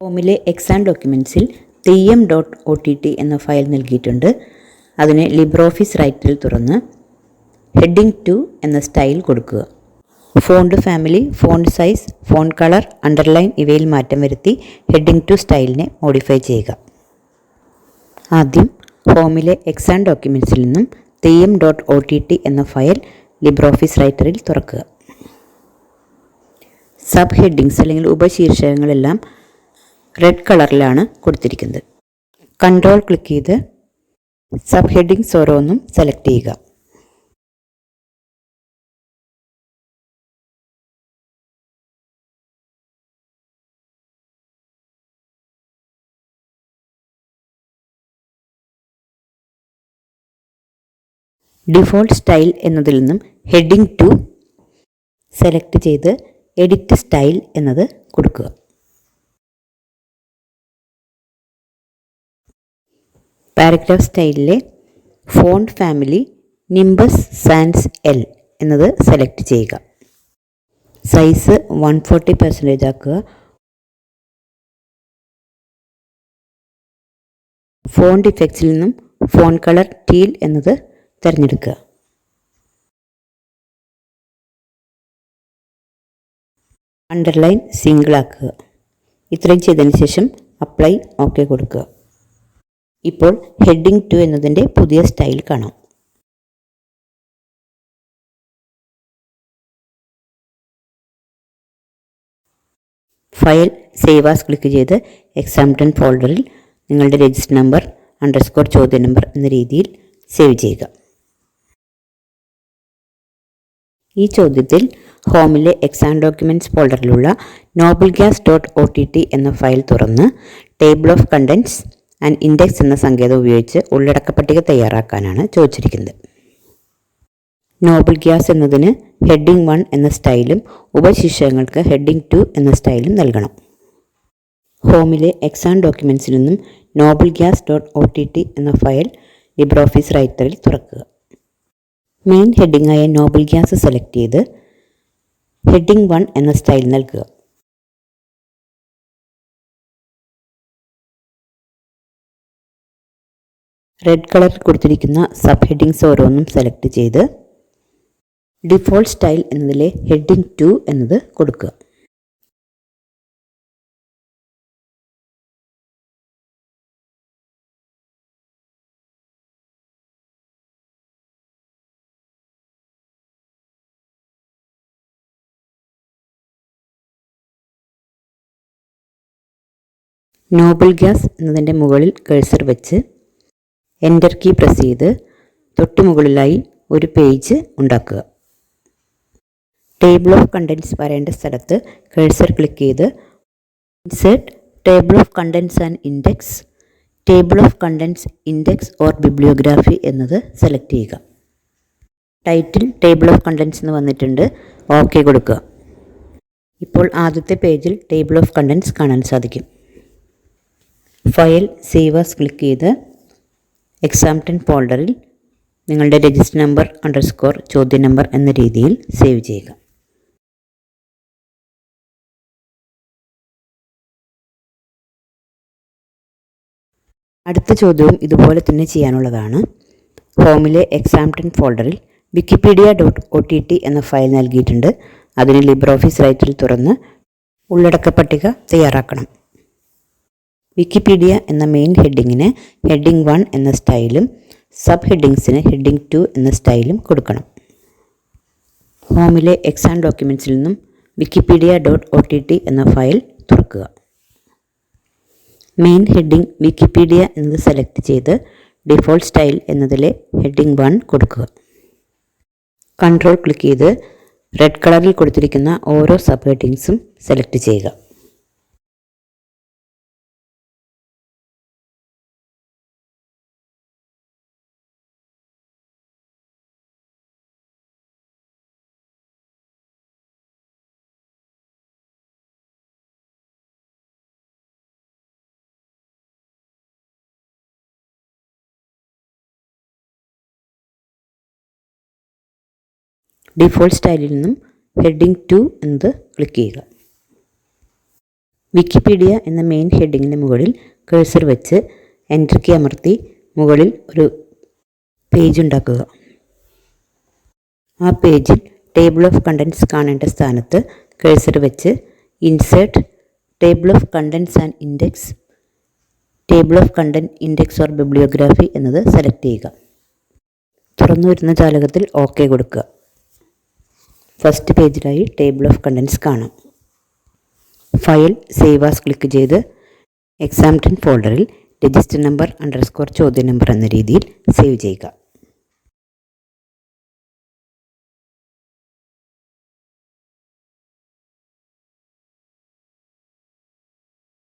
ഫോമിലെ exam ഡോക്യുമെന്റ്സിൽ Theyyam dot O T T എന്ന file നൽകിയിട്ടുണ്ട്. അതിനെ ലിബ്ര ഓഫീസ് റൈറ്ററിൽ തുറന്ന് ഹെഡിങ് ടു എന്ന സ്റ്റൈൽ കൊടുക്കുക. Font family font size font colour underline ഇവയിൽ മാറ്റം വരുത്തി ഹെഡിങ് ടു സ്റ്റൈലിനെ മോഡിഫൈ ചെയ്യുക. ആദ്യം ഫോമിലെ എക്സാം ഡോക്യുമെന്റ്സിൽ നിന്നും Theyyam dot O T T എന്ന ഫയൽ ലിബ്ര ഓഫീസ് റൈറ്ററിൽ തുറക്കുക. സബ് ഹെഡിങ്സ് അല്ലെങ്കിൽ ഉപശീർഷകങ്ങളെല്ലാം റെഡ് കളറിലാണ് കൊടുത്തിരിക്കുന്നത്. കൺട്രോൾ ക്ലിക്ക് ചെയ്ത് സബ് ഹെഡിങ്സ് ഓരോന്നും സെലക്ട് ചെയ്യുക. ഡിഫോൾട്ട് സ്റ്റൈൽ എന്നതിൽ നിന്നും ഹെഡിങ് ടു സെലക്ട് ചെയ്ത് എഡിറ്റ് സ്റ്റൈൽ എന്നത് കൊടുക്കുക. Paragraph സ്റ്റൈലിലെ font family Nimbus Sans L എന്നത് സെലക്ട് ചെയ്യുക. സൈസ് വൺ ഫോർട്ടി പെർസെന്റേജ് ആക്കുക. ഫോണ്ട് ഇഫക്ട്സിൽ നിന്നും ഫോൺ കളർ ടീൽ എന്നത് തിരഞ്ഞെടുക്കുക. അണ്ടർലൈൻ സിംഗിൾ ആക്കുക. ഇത്രയും ചെയ്തതിന് ശേഷം അപ്ലൈ ഓക്കെ കൊടുക്കുക. ഇപ്പോൾ ഹെഡിങ് ടു എന്നതിന്റെ പുതിയ സ്റ്റൈൽ കാണാം. ഫയൽ സേവ് ആസ് ക്ലിക്ക് ചെയ്ത് എക്സാം ടെൻ ഫോൾഡറിൽ നിങ്ങളുടെ രജിസ്റ്റർ നമ്പർ അണ്ടർസ്കോർ ചോദ്യ നമ്പർ എന്ന രീതിയിൽ സേവ് ചെയ്യുക. ഈ ചോദ്യത്തിൽ ഹോമിലെ exam documents ഫോൾഡറിലുള്ള noble gas dot O T T എന്ന ഫയൽ തുറന്ന് table of contents and index എന്ന സങ്കേതം ഉപയോഗിച്ച് ഉള്ളടക്ക പട്ടിക തയ്യാറാക്കാനാണ് ചോദിച്ചിരിക്കുന്നത്. നോബിൾ ഗ്യാസ് എന്നതിന് ഹെഡിംഗ് വൺ എന്ന സ്റ്റൈലും ഉപശീർഷകങ്ങൾക്ക് ഹെഡിംഗ് ടു എന്ന സ്റ്റൈലും നൽകണം. ഹോമിലെ എക്സാം ഡോക്യുമെൻസിൽ നിന്നും noble gas dot O T T എന്ന ഫയൽ ലിബ്രെ ഓഫീസ് റൈറ്ററിൽ തുറക്കുക. മെയിൻ ഹെഡിംഗായ നോബിൾ ഗ്യാസ് സെലക്ട് ചെയ്ത് ഹെഡിംഗ് വൺ എന്ന സ്റ്റൈൽ നൽകുക. റെഡ് കളറിൽ കൊടുത്തിരിക്കുന്ന സബ് ഹെഡിങ്സ് ഓരോന്നും സെലക്ട് ചെയ്ത് ഡിഫോൾട്ട് സ്റ്റൈൽ എന്നതിലെ ഹെഡിങ് ടു എന്നത് കൊടുക്കുക. നോബിൾ ഗ്യാസ് എന്നതിന്റെ മുകളിൽ കഴ്സർ വെച്ച് എന്റർ കീ പ്രസ് ചെയ്ത് തൊട്ട് മുകളിലായി ഒരു പേജ് ഉണ്ടാക്കുക. ടേബിൾ ഓഫ് കണ്ടൻസ് വരേണ്ട സ്ഥലത്ത് കേഴ്സർ ക്ലിക്ക് ചെയ്ത് insert table of contents and index table of contents index or bibliography എന്നത് സെലക്ട് ചെയ്യുക. ടൈറ്റിൽ ടേബിൾ ഓഫ് കണ്ടൻസ് എന്ന് വന്നിട്ടുണ്ട്. ഓക്കെ കൊടുക്കുക. ഇപ്പോൾ ആദ്യത്തെ പേജിൽ ടേബിൾ ഓഫ് കണ്ടൻസ് കാണാൻ സാധിക്കും. ഫയൽ സേവാസ് ക്ലിക്ക് ചെയ്ത് എക്സാം ടെൻ ഫോൾഡറിൽ നിങ്ങളുടെ രജിസ്റ്റർ നമ്പർ അണ്ടർസ്കോർ ചോദ്യ നമ്പർ എന്ന രീതിയിൽ സേവ് ചെയ്യുക. അടുത്ത ചോദ്യവും ഇതുപോലെ തന്നെ ചെയ്യാനുള്ളതാണ്. ഹോമിലെ എക്സാം ടെൻ ഫോൾഡറിൽ Wikipedia dot O T T എന്ന ഫയൽ നൽകിയിട്ടുണ്ട്. അതിന് ലിബ്രോഫീസ് റൈറ്ററിൽ തുറന്ന് ഉള്ളടക്ക പട്ടിക തയ്യാറാക്കണം. വിക്കിപീഡിയ എന്ന മെയിൻ ഹെഡിങ്ങിന് ഹെഡിങ് വൺ എന്ന സ്റ്റൈലും സബ് ഹെഡിങ്സിന് ഹെഡിങ് ടു എന്ന സ്റ്റൈലും കൊടുക്കണം. ഹോമിലെ എക്സാം ഡോക്യുമെന്റ്സിൽ നിന്നും Wikipedia dot O T T എന്ന ഫയൽ തുറക്കുക. മെയിൻ ഹെഡിങ് വിക്കിപീഡിയ എന്നത് സെലക്ട് ചെയ്ത് ഡിഫോൾട്ട് സ്റ്റൈൽ എന്നതിലെ ഹെഡിങ് വൺ കൊടുക്കുക. കൺട്രോൾ ക്ലിക്ക് ചെയ്ത് റെഡ് കളറിൽ കൊടുത്തിരിക്കുന്ന ഓരോ സബ് ഹെഡിങ്സും സെലക്ട് ചെയ്യുക. ഡിഫോൾട്ട് സ്റ്റൈലിൽ നിന്നും ഹെഡിംഗ് ടു എന്നത് ക്ലിക്ക് ചെയ്യുക. വിക്കിപീഡിയ എന്ന മെയിൻ ഹെഡിങ്ങിന് മുകളിൽ കേഴ്സർ വെച്ച് എന്റർ കീ അമർത്തി മുകളിൽ ഒരു പേജ് ഉണ്ടാക്കുക. ആ പേജിൽ ടേബിൾ ഓഫ് കണ്ടൻസ് കാണേണ്ട സ്ഥാനത്ത് കേഴ്സർ വെച്ച് insert table of contents and index table of content index or bibliography എന്നത് സെലക്ട് ചെയ്യുക. തുറന്നു വരുന്ന ജാലകത്തിൽ ഓക്കെ കൊടുക്കുക. ഫസ്റ്റ് പേജിലായി ടേബിൾ ഓഫ് കണ്ടൻസ് കാണാം. ഫയൽ സേവ് ആസ് ക്ലിക്ക് ചെയ്ത് എക്സാം ടെൻ ഫോൾഡറിൽ രജിസ്റ്റർ നമ്പർ അണ്ടർസ്കോർ ചോദ്യ നമ്പർ എന്ന രീതിയിൽ സേവ് ചെയ്യുക.